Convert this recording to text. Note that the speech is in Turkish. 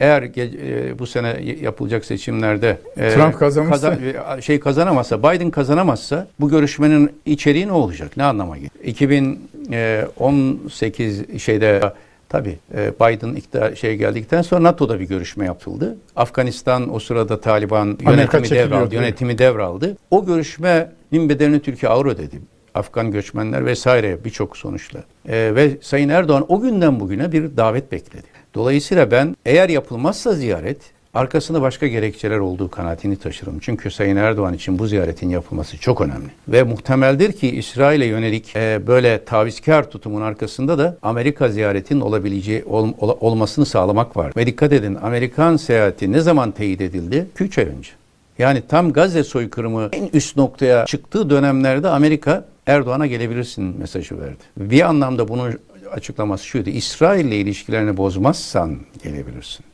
eğer e, bu sene yapılacak seçimlerde e, Trump kazanırsa? e, şey kazanamazsa, Biden kazanamazsa bu görüşmenin içeriği ne olacak? Ne anlama gelir? 2018 şeyde tabii e, Biden iktidar şey geldikten sonra NATO'da bir görüşme yapıldı. Afganistan o sırada Taliban yönetimi devraldı. Yönetimi devraldı. O görüşmenin bedelini Türkiye avro ödedi. Afgan göçmenler vesaire birçok sonuçla. E, ve Sayın Erdoğan o günden bugüne bir davet bekledi. Dolayısıyla ben eğer yapılmazsa ziyaret arkasında başka gerekçeler olduğu kanaatini taşırım. Çünkü Sayın Erdoğan için bu ziyaretin yapılması çok önemli. Ve muhtemeldir ki İsrail'e yönelik e, böyle tavizkar tutumun arkasında da Amerika ziyaretinin olabileceği ol- ola- olmasını sağlamak var. Ve dikkat edin Amerikan seyahati ne zaman teyit edildi? 3 ay önce. Yani tam Gazze soykırımı en üst noktaya çıktığı dönemlerde Amerika Erdoğan'a gelebilirsin mesajı verdi. Bir anlamda bunun açıklaması şuydu. İsrail ile ilişkilerini bozmazsan gelebilirsin.